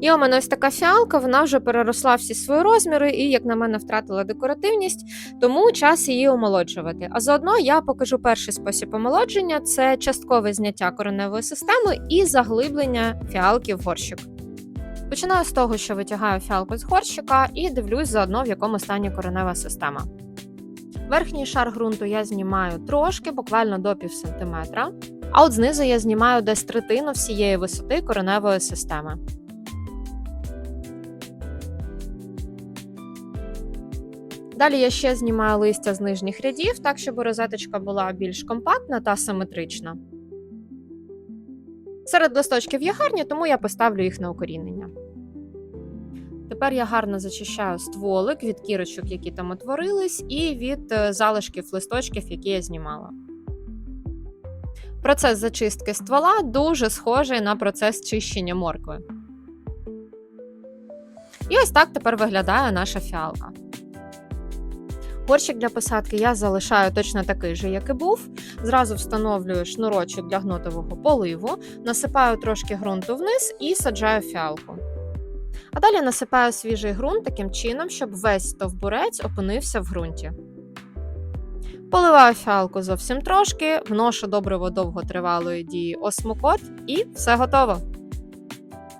І у мене ось така фіалка, вона вже переросла всі свої розміри і, як на мене, втратила декоративність, тому час її омолоджувати. А заодно я покажу перший спосіб омолодження це часткове зняття кореневої системи і заглиблення фіалки в горщик. Починаю з того, що витягаю фіалку з горщика і дивлюсь заодно, в якому стані коренева система. Верхній шар ґрунту я знімаю трошки, буквально до пів сантиметра, а от знизу я знімаю десь третину всієї висоти кореневої системи. Далі я ще знімаю листя з нижніх рядів, так щоб розеточка була більш компактна та симетрична. Серед листочків є гарні, тому я поставлю їх на укорінення. Тепер я гарно зачищаю стволик від кірочок, які там утворились, і від е, залишків листочків, які я знімала. Процес зачистки ствола дуже схожий на процес чищення моркви. І ось так тепер виглядає наша фіалка. Горщик для посадки я залишаю точно такий же, як і був. Зразу встановлюю шнурочок для гнотового поливу, насипаю трошки ґрунту вниз і саджаю фіалку. А далі насипаю свіжий ґрунт таким чином, щоб весь стовбурець опинився в ґрунті. Поливаю фіалку зовсім трошки, вношу добриво довготривалої дії осмокот і все готово.